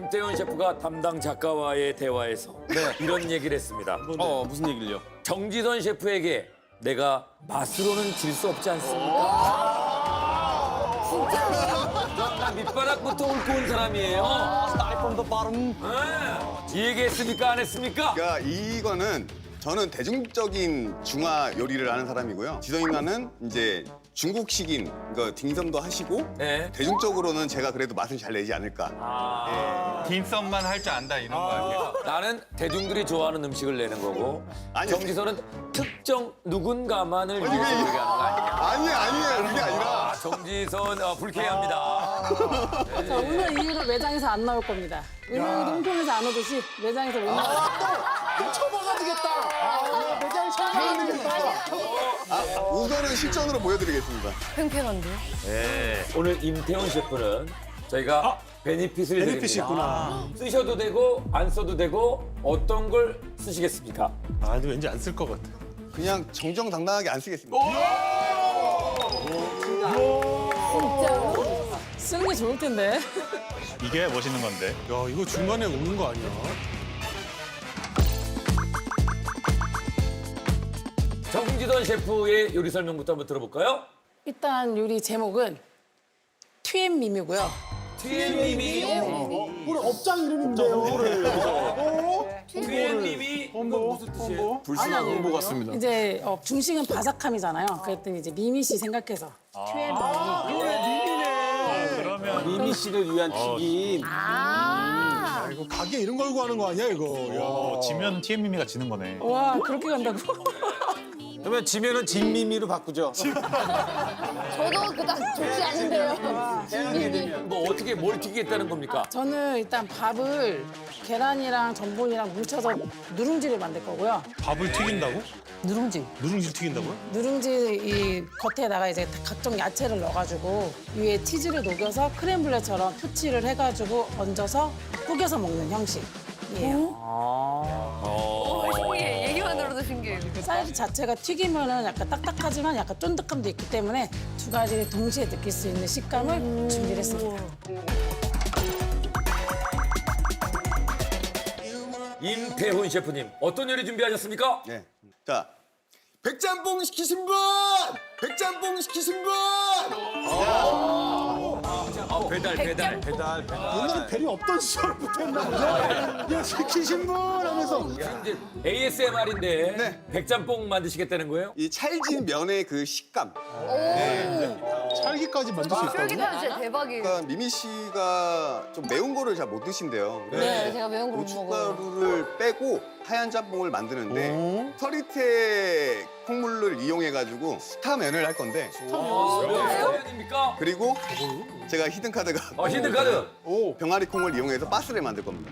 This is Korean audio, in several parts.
김태현 셰프가 담당 작가와의 대화에서 이런 얘기를 했습니다. 어 무슨 얘기를요? 정지선 셰프에게 내가 맛으로는 질 수 없지 않습니까? 진짜? 밑바닥부터 옳고 온 사람이에요. Start from the bottom. 네. 이 얘기 했습니까? 안 했습니까? 그러니까 이거는 저는 대중적인 중화 요리를 하는 사람이고요. 지성이 누나는 이제 중국식인 그 딩섬도 하시고 네. 대중적으로는 제가 그래도 맛을 잘 내지 않을까. 딘썸만 할 줄 안다 이런 거 아니에요? 나는 대중들이 좋아하는 음식을 내는 거고 아니, 정지선은 특정 누군가만을 위해서 얘기하는 거 아니야? 아니에요, 아니에요. 그게 아니라. 아, 정지선 어, 불쾌합니다. 자, 오늘 이후로 매장에서 안 나올 겁니다. 은영이도 홍콩에서 안 오듯이 매장에서 못 나올 겁니다. 쳐먹어야 되겠다. 아, 매장에 쳐먹어야 되겠다. 아, 우선은 실전으로 보여드리겠습니다. 팽팽한데? 오늘 임태훈 셰프는 저희가 베니핏을 아, 베니핏이 드립니다. 쓰셔도 되고 안 써도 되고 어떤 걸 쓰시겠습니까? 아, 근데 왠지 안 쓸 것 같아. 그냥 정정당당하게 안 쓰겠습니다. 쓰는 게 좋을 텐데. 이게 멋있는 건데. 야, 이거 중간에 먹는 거 아니야? 정지선 셰프의 요리 설명부터 한번 들어볼까요? 일단 요리 제목은 트엠밈이고요. TN님이 우리 업장 이름인데요. TN님이 무슨 뜻이에요? 불순한 홍보 같습니다. 이제 어, 중식은 바삭함이잖아요. 그랬더니 이제 미미 씨 생각해서 트엠밈이. 그러면 미미 씨를 위한 튀김. 아, 이거 가게 이름 걸고 하는 거 아니야, 이거? 야. 어, 지면 TM미미가 지는 거네. 와 그렇게 간다고? 그러면 지면은 진미미로 바꾸죠. 저도 그닥 좋지 않은데요. 뭐 어떻게 뭘 튀기겠다는 겁니까? 저는 일단 밥을 계란이랑 전분이랑 뭉쳐서 누룽지를 만들 거고요. 밥을 튀긴다고? 누룽지. 누룽지 튀긴다고요? 누룽지 이 겉에다가 이제 각종 야채를 넣어가지고 위에 치즈를 녹여서 크렘블레처럼 표치를 해가지고 얹어서 구겨서 먹는 형식이에요. 어, 사이즈 자체가 튀기면은 약간 딱딱하지만 약간 쫀득함도 있기 때문에 두 가지를 동시에 느낄 수 있는 식감을 준비를 했습니다. 임태훈 셰프님 어떤 요리 준비하셨습니까? 네. 자, 백짬뽕 시키신 분! 백짬뽕 시키신 분! 아, 배달 배달. 배달 배달. 옛날에 배리 없던 시절부터 했나 보죠? 야, 시키신 분 하면서. 이제 ASMR인데 네. 백짬뽕 만드시겠다는 거예요? 이 찰진 면의 그 식감. 찰기까지 만들 수 있다고? 쫄깃하면 진짜 대박이에요. 그러니까 미미 씨가 좀 매운 거를 잘 못 드신대요. 네, 제가 매운 거못 먹어요. 고춧가루를 빼고 하얀 짬뽕을 만드는데 서리태 콩물을 이용해가지고 스타면을 할 건데 아닙니까? 그리고 제가 히든 카드가 어, 히든카드. 병아리 콩을 이용해서 바스를 만들 겁니다.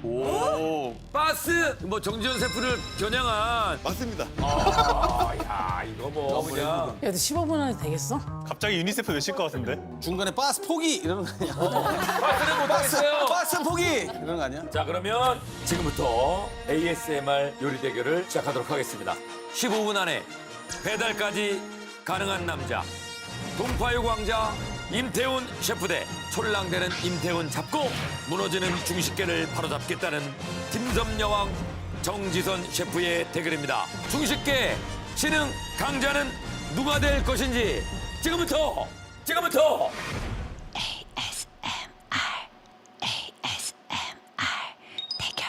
바스 뭐 정지현 셰프를 겨냥한 맞습니다. 아, 야, 이거 뭐 그냥 그래도 15분 안에 되겠어? 갑자기 유니세프 외칠 것 같은데? 중간에 바스 포기 이러는 거 아니야? 바스는 못하겠어요. 바스 포기 이러는 거 아니야? 자, 그러면 지금부터 ASMR 요리 대결을 시작하도록 하겠습니다. 15분 안에 배달까지 가능한 남자. 동파유 광자 임태훈 셰프 대 촐랑대는 임태훈 잡고 무너지는 중식계를 바로잡겠다는 딤섬 여왕 정지선 셰프의 대결입니다. 중식계 신흥 강자는 누가 될 것인지 지금부터 지금부터 대결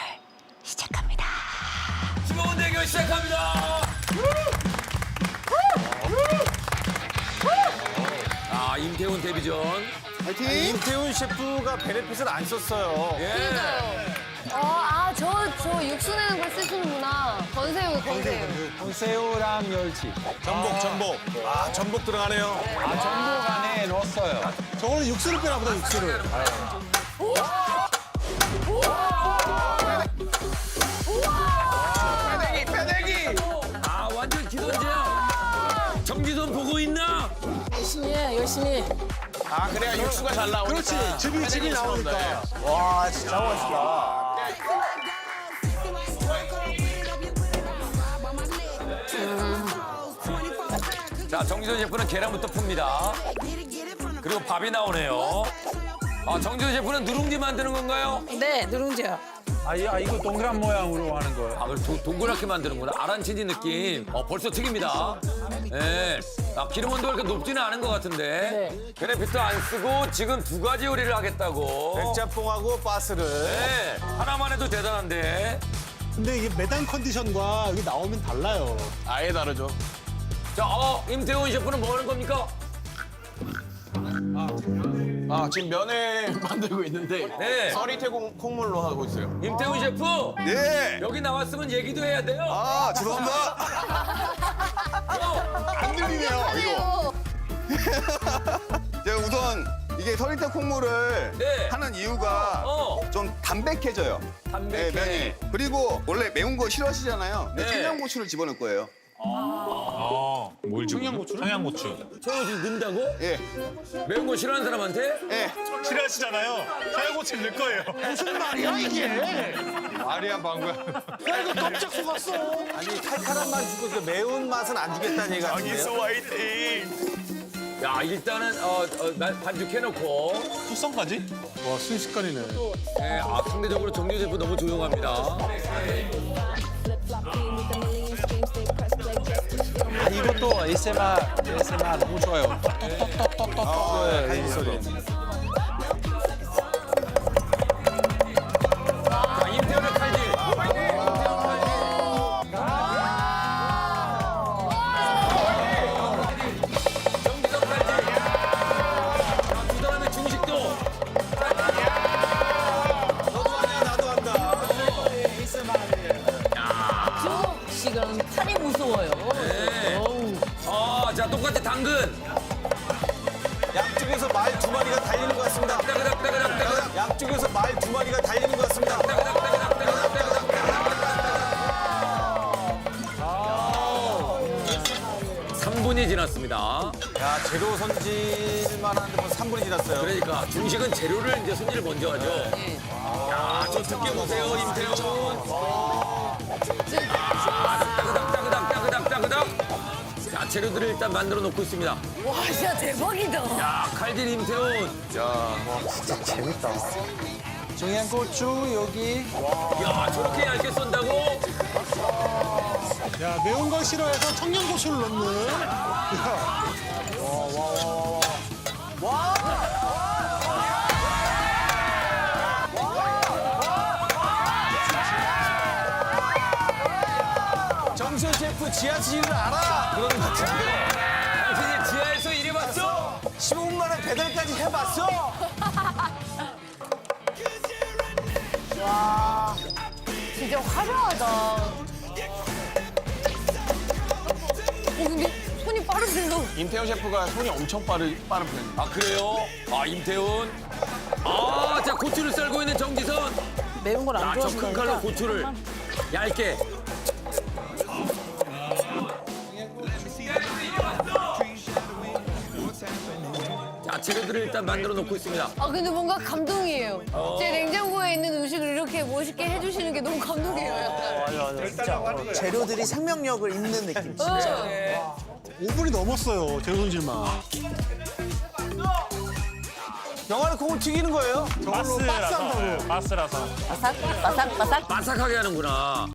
시작합니다. 15분 대결 시작합니다. 임태훈 데뷔전. 파이팅! 임태훈 셰프가 베네핏을 안 썼어요. 예. 어, 아, 저, 저 육수 내는 걸 쓰시는구나. 건새우, 건새우. 새우랑 멸치. 전복, 전복. 아, 전복 들어가네요. 저거는 육수를 빼나 보다, 육수를. 아 아 그래야 육수가 잘 나오니까. 그렇지, 즙이, 즙이 나오니까. 와 진짜 멋있다. 자 정지선 셰프는 계란부터 풉니다. 그리고 밥이 나오네요. 아, 정지훈 셰프는 누룽지 만드는 건가요? 네, 누룽지요. 아, 이- 아, 이거 동그란 모양으로 하는 거예요. 아, 그걸 도- 동그랗게 만드는구나. 아란치지 느낌. 어, 벌써 튀깁니다. 예. 아, 기름 온도가 그렇게 높지는 않은 것 같은데. 네. 베네피트 안 쓰고 지금 두 가지 요리를 하겠다고. 백짬뽕하고 바스를. 네. 하나만 해도 대단한데. 근데 이게 매단 컨디션과 여기 나오면 달라요. 아예 다르죠. 자, 어, 임태훈 셰프는 뭐 하는 겁니까? 아, 지금 면을 만들고 있는데 네. 서리태 콩- 콩물로 하고 있어요. 임태훈 셰프. 예. 여기 나왔으면 얘기도 해야 돼요. 아, 죄송합니다. 안 들리네요, 이거. 제가 우선 이게 서리태 콩물을 네. 하는 이유가 어. 좀 담백해져요. 담백해. 네, 면이. 그리고 원래 매운 거 싫어하시잖아요. 근데 네. 청양고추를 집어넣을 거예요. 어, 뭘 청양고추? 청양고추. 청양고추 넣는다고? 예, 매운 거 싫어하는 사람한테? 예. 싫어하시잖아요. 청양고추 넣을 거예요. 무슨 말이야 이게? 말이야, 방구야. 야 이거 깜짝 속았어. 아니, 칼칼한 맛 주고 그 매운 맛은 안 주겠다는 얘기 같은데요? 화이팅. 야, 일단은 어, 어, 나- 반죽해놓고. 숙성까지? 와 순식간이네. 네, 아, 상대적으로 정규 셰프 너무 조용합니다. 아, 이것도 ASMR, ASMR 너무 좋아요. 톡톡톡톡톡. 네, 칼질 소리. 자, 똑같이 당근. 양쪽에서 말 두 마리가 달리는 것 같습니다. 따그닥, 따그닥, 따그닥. 양쪽에서 말 두 마리가 달리는 것 같습니다. 3분이 지났습니다. 야, 재료 손질만 하는데 벌써 3분이 지났어요. 그러니까 중식은 재료를 이제 손질을 먼저 하죠. 야, 저 듣게 보세요, 임태훈. 아, 따그닥, 재료들을 일단 만들어 놓고 있습니다. 와, 진짜 대박이다. 야, 칼질 임태훈. 청양고추 여기. 야, 저렇게 얇게 썬다고? 야 매운 걸 싫어해서 청양고추를 넣는. 야, 정선 셰프 지하실을 알아. 그런 것 같은데. 당신이 지하에서 일해봤어? 15분 만에 배달까지 해봤어? 진짜 화려하다. 어, 근데 손이 빠르세요. 임태현 셰프가 손이 엄청 빠르, 빠른 편입니다. 아, 그래요? 아, 임태훈. 아, 자, 고추를 썰고 있는 정지선. 매운 걸 안 아, 저 큰 좋아하시니까. 칼로 고추를 얇게. 재료들을 일단 만들어 놓고 있습니다. 아, 근데 뭔가 감동이에요. 제 냉장고에 있는 음식을 이렇게 멋있게 해주시는 게 너무 감동이에요, 약간. 재료들이 생명력을 잇는 느낌. 진짜. 5분이 넘었어요 재료 손질만. 영화는 콩을 튀기는 거예요? 저걸로 박스 한다고. 바스라서. 바삭, 바삭, 바삭. 바삭하게 하는구나.